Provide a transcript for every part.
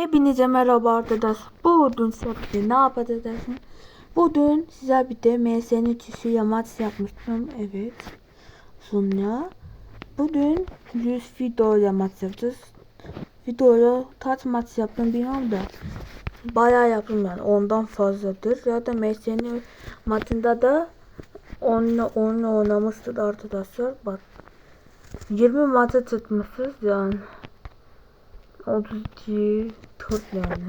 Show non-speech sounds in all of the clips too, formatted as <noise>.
Hepinize merhaba arkadaşlar. Bugün size ne yapacağız? Bugün size bir de MSN çişi yamaç yapmıştım. Evet. Sonra bugün 100 video yamaç yapacağız. Videoyu kaç maç yaptım bilmiyorum da bayağı yaptım yani ondan fazladır. Zaten MSN maçında da onunla, onunla oynamıştık arkadaşlar. Bak 20 maça çıkmışız yani. 32 4 yani.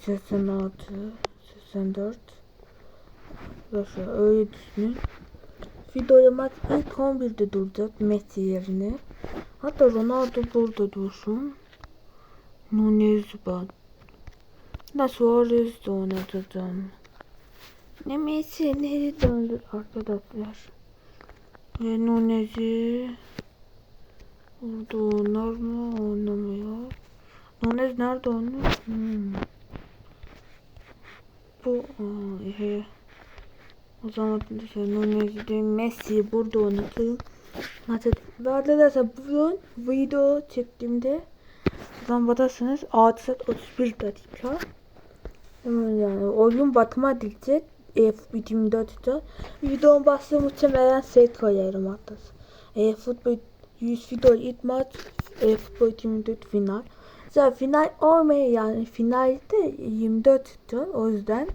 86 84 Nasıl öyle düşünün. Videoya maç ilk 11'de duracak Messi yerine. Hatta Ronaldo burada dursun. Nunez bak. Da Suarez de oynatacağım. Ne Messi nereye döndü arkadaşlar. Ve Nunez'i Orada oynar mı? Oynamıyor. Nunez nerede oynuyor? Hmm. Bu aa, he. O zaman şey, Nunez'i de Messi burada. Maçı ve arkadaşlar bugün video çektiğimde Zaten bakarsınız 6 saat 31 dakika. Yani oyun batma diyecek. F24'te. Videonun başlığı muhtemelen set koyarım hatta. E, futbol 100 video ilk maç e, futbol 24 final. Zaten final olmuyor yani finalde 24 tutuyor o yüzden.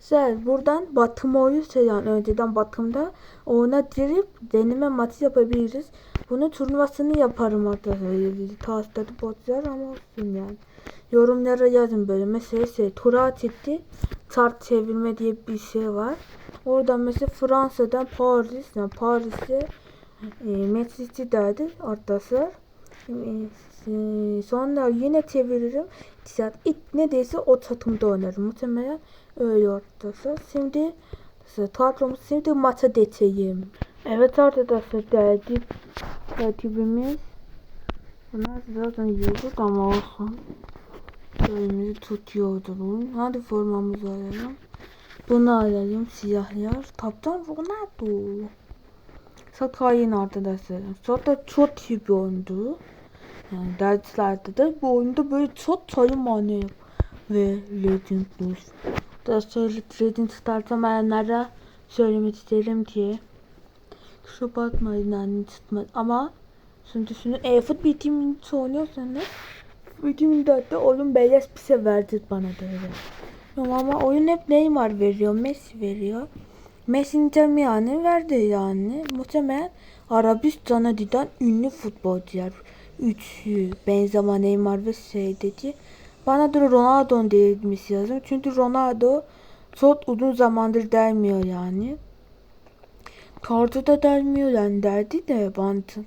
Zaten buradan batım olursa yani önceden batımda ona girip deneme maçı yapabiliriz. Bunun turnuvasını yaparım arkadaşlar. Tasladı botlar ama olsun yani. Yorumlara yazın böyle. Mesela şey, tura çıktı. Chart çevirme diye bir şey var. Oradan mesela Fransa'dan Paris, yani Paris'e e, Metrisi derdi arkadaşlar. Sonra yine çeviririm. Saat ilk ne deyse o çatımda oynarım. Muhtemelen öyle arkadaşlar. Şimdi tatlımız şimdi maça geçeyim. Evet arkadaşlar derdi rakibimiz Bunlar zaten yiyordu ama olsun. Elimizi tutuyordu bunun. Hadi formamızı alalım. Bunu alalım siyahlar. Kaptan Ronaldo. Sakay'ın arkadaşlar. Zaten çok iyi bir oyundu. Yani derslerde de bu oyunda böyle çok sayı mani ve Legend Boost. Arkadaşlar Legend startamayanlara söylemek isterim ki Kusura bakmayın yani tutmadı ama Şimdi düşünün e, futbol timini oynuyorsanız Futbol de oyun beyaz bir şey verdi bana da öyle. Ama oyun hep Neymar veriyor, Messi veriyor. Messi'nin yani verdi yani. Muhtemelen Arabistan'a giden ünlü futbolcular. Üçü Benzema, Neymar ve dedi. Bana da Ronaldo değilmiş lazım. Çünkü Ronaldo çok uzun zamandır dermiyor yani. Kartı da dermiyor yani derdi de bantı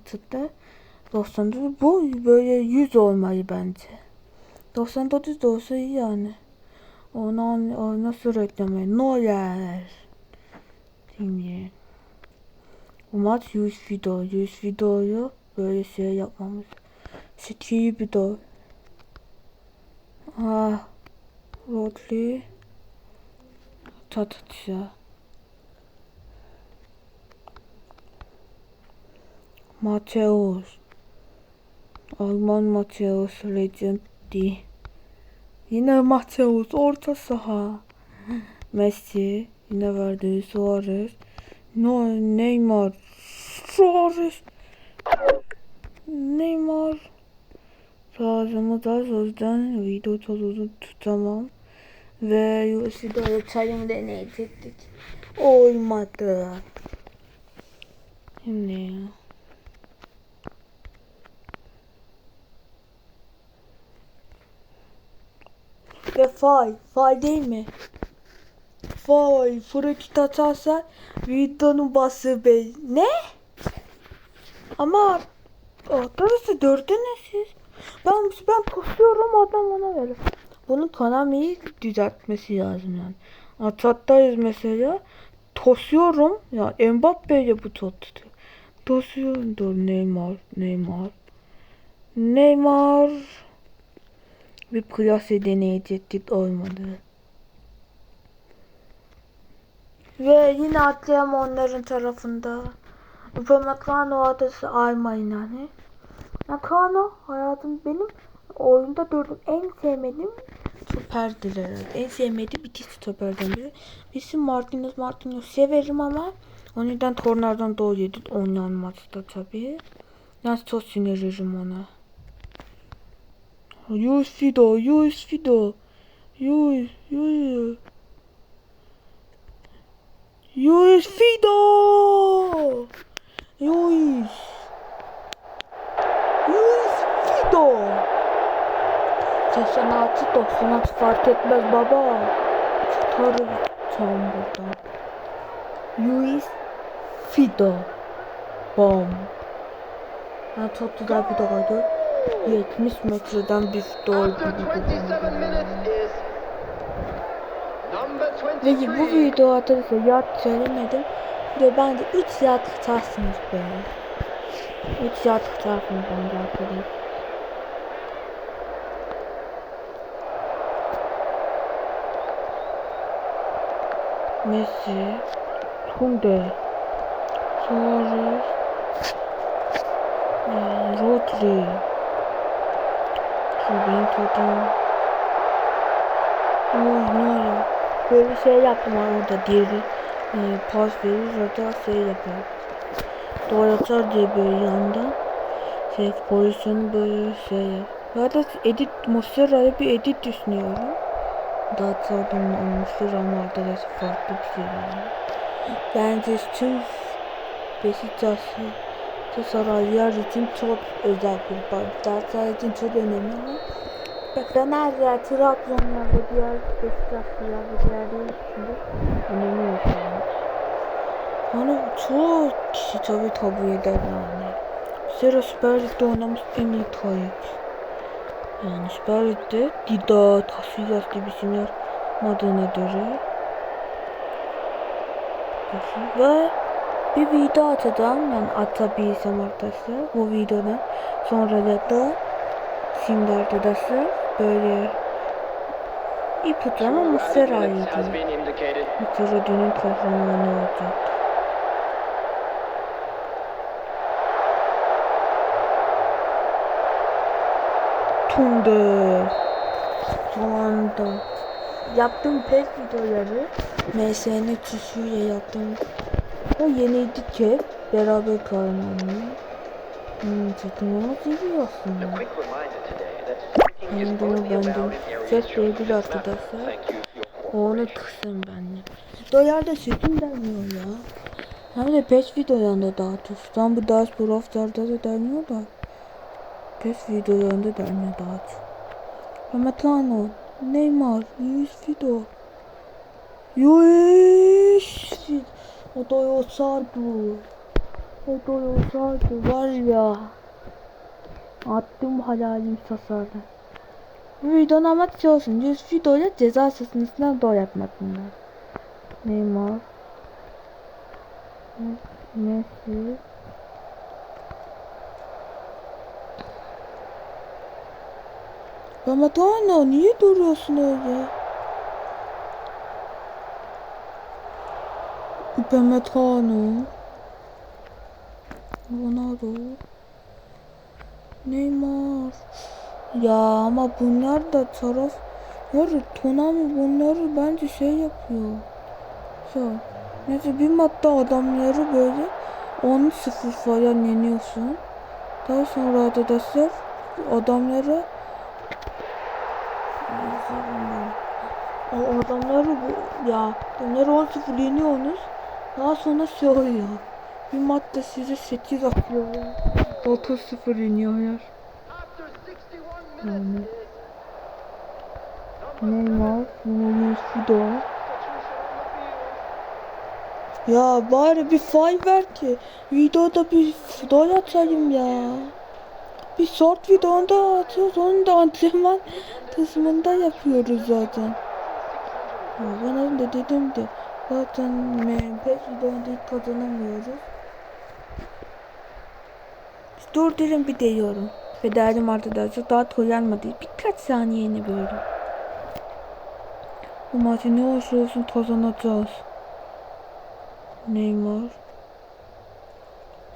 99 bu böyle 100 olmalı bence. 99 da olsa iyi yani. Ona, ona nasıl reklamı? Şimdi. Bu maç 100 video. 100 videoyu böyle şey yapmamız. Steve video. Ah. Rodri. Tatlıca. Mateus. Alman Mateus Legendi. Yine Mateus orta saha. Messi. Yine verdi Suarez. No, Neymar. Suarez. Neymar. Lazımı da o yüzden video uzun tutamam. Ve UFC'de çayımı deneyecektik. Olmadı. Şimdi Ve faal. Faal değil mi? Faal. Fırakit atarsa videonun bası bey. Ne? Ama arkadaşlar dördünüz siz. Ben ben koşuyorum adam ona verir. Bunu Konami'yi düzeltmesi lazım yani. Atattayız mesela. Tosuyorum. Ya yani Mbappe'yle bu tot. Tosuyorum. Dur Neymar. Neymar. Neymar bir plase deneyecektik olmadı. Ve yine atlayam onların tarafında. Bu Makano adası Alman yani. Nakano hayatım benim oyunda gördüğüm en sevmediğim stoperdir. En sevmediğim iki stoperden biri. Birisi Martinez Martinez severim ama o yüzden Tornar'dan doğuyordu oynayan maçta tabii. Ben çok sinirlerim ona. Yus Fido, Yus Fido. Yus, Yus. Yus Fido. Yus Fido. 86 96 fark etmez baba. Tutarım tam buradan. Luis Fido. Bom. Ben çok güzel bir doğaydı. 70 metreden bir gol After Ve bu 23. video arkadaşlar yat söylemedim. Ve bence 3 yat tutarsınız böyle. 3 yat tutarsınız bence arkadaşlar. Messi, Tunde, Suarez, Rodri, şu benim totem. Böyle şey yaptım orada diğeri e, pas verir orada şey yapar. Doğru atar diye böyle yandan şey pozisyonu böyle şey da edit Muslera'ya bir edit düşünüyorum. Daha sonra Muslera ama arkadaşlar farklı bir şey yani. Bence tüm Beşiktaşlı Saraylar için çok özel bir bar. Galatasaray için çok önemli ama ya Fenerler, Trabzonlar ve diğer Beşiktaşlılar ve diğerleri de önemli bir şey. Onu çok kişi tabi tabi eder yani. Zira Süper Lig'de oynamış en iyi Tayyip. Yani Süper Lig'de Dida, Casillas gibi isimler adına göre. Ve bir video atacağım yani atabilsem arkadaşlar bu videodan sonra da şimdi arkadaşlar böyle ipucu ama Muslera minutes has idi. been indicated. Muslera dünün kahramanı olacak. Tunde. Son anda. Yaptığım pek videoları MSN tüsüyle yaptım. O yeniydi ki beraber kahramanı. Hmm, çekimimi seviyor A aslında. Ben bunu bendim. business matters. arkadaşlar. Onu kısım benle. Videolarda sesim gelmiyor ya. Hem de PES videolarında çok. Tam bu Ders Brawl Stars'da da gelmiyor da. PES videolarında gelmiyor daha çok. Rametano, Neymar, Luis Fido. Luis Fido. O da olsaydı. O da olsaydı var ya. Attım halalim sasardı. Bu videonun amacı olsun. 100 videoyla ceza sahasından doğru yapmak bunlar. Neymar. Messi. Ramadana niye duruyorsun öyle? Ramadana. Ronaldo. Neymar. Ya ama bunlar da taraf var Tonami bunları bence şey yapıyor. So, neyse bir madde adamları böyle 10-0 falan yeniyorsun. Daha sonra arkadaşlar adamları o adamları bu ya onları 10-0 yeniyorsunuz. Daha sonra şey oluyor. Bir madde size 8 atıyor. 30-0 yeniyorlar. After 61 Yani. Neymar, yine Fido. Ya bari bir fay ver ki videoda bir video atayım ya. Bir short videonda atıyoruz onu da antrenman kısmında yapıyoruz zaten. Ya ben da dedim de zaten videonda hiç kazanamıyoruz. Dur derim bir deyiyorum. Ve derdim arkadaşlar daha toylanmadı. Birkaç saniyeni böyle. Bu maçı ne olursa olsun kazanacağız. Neymar.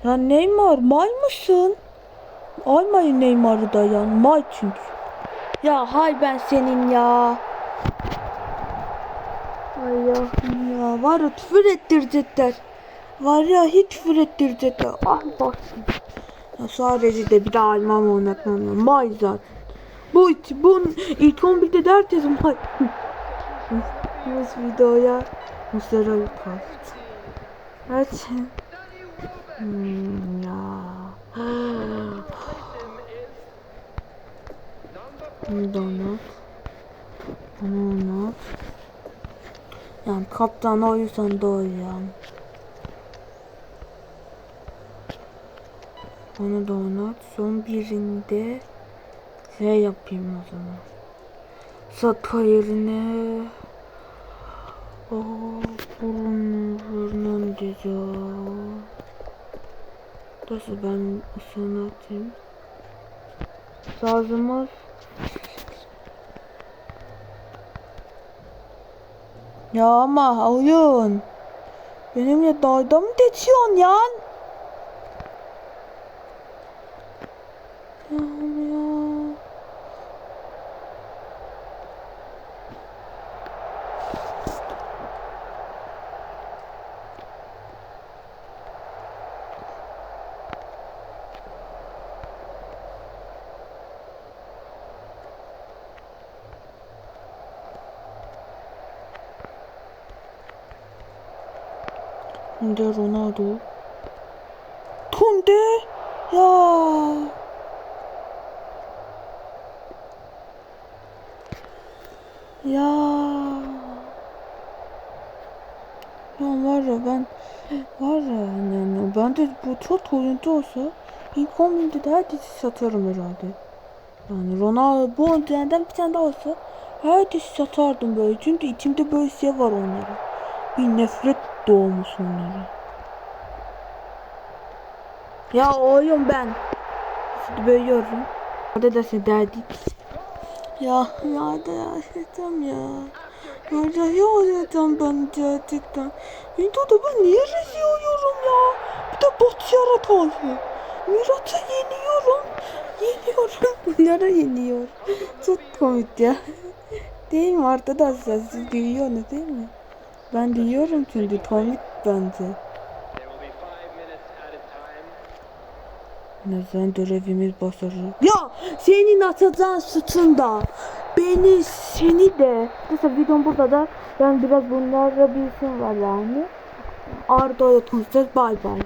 Ya Neymar may mısın? Almayın Neymar'ı da ya. May çünkü. Ya hay ben senin ya. Ay ya, var ya küfür ettirecekler. Var ya hiç küfür ettirecekler. Ah bak. Sadece de bir daha almam oynatmam. May zaten. Bu bu ilk 11'de de herkes may. Bu videoya Muslera yukarı. Evet. Hmm, ya. Donut. Donut. Yani kaptan o yüzden doğru yani. Onu donut. Son birinde şey yapayım o zaman. Sata yerine Oh, burun, güzel. Nasıl ben ısını atayım. Sazımız Ya ama oyun. Benimle dalga mı geçiyorsun? Ya Tunde Ronaldo. Tunde ya. Ya. Ya var ya ben var ya yani ben de bu çok oyuncu olsa ilk 11'de de herkesi satarım herhalde. Yani Ronaldo bu oyunculardan bir tane daha olsa herkesi satardım böyle. Çünkü içimde böyle şey var onlara. Bir nefret doğmuş onlara. Ya oyun ben. Şimdi bölüyorum. Orada da sen derdik. Ya ya da ya şeytan ya. Ya ya şeytan ben gerçekten. Videoda ben niye rezil oluyorum ya? Bir de bot yaratıyor. Mirat'a yeniyorum. Yeniyorum. <laughs> Bunlara yeniyor. Çok komik ya. Değil mi arkadaşlar? Siz gülüyorsunuz değil mi? Ben duyuyorum çünkü komik bence. There will be five minutes at a time. Neden görevimiz başarılı? Ya senin atacağın sütun da beni seni de mesela videom burada da ben biraz bunlarla bir isim var yani Arda'ya konuşacağız bay bay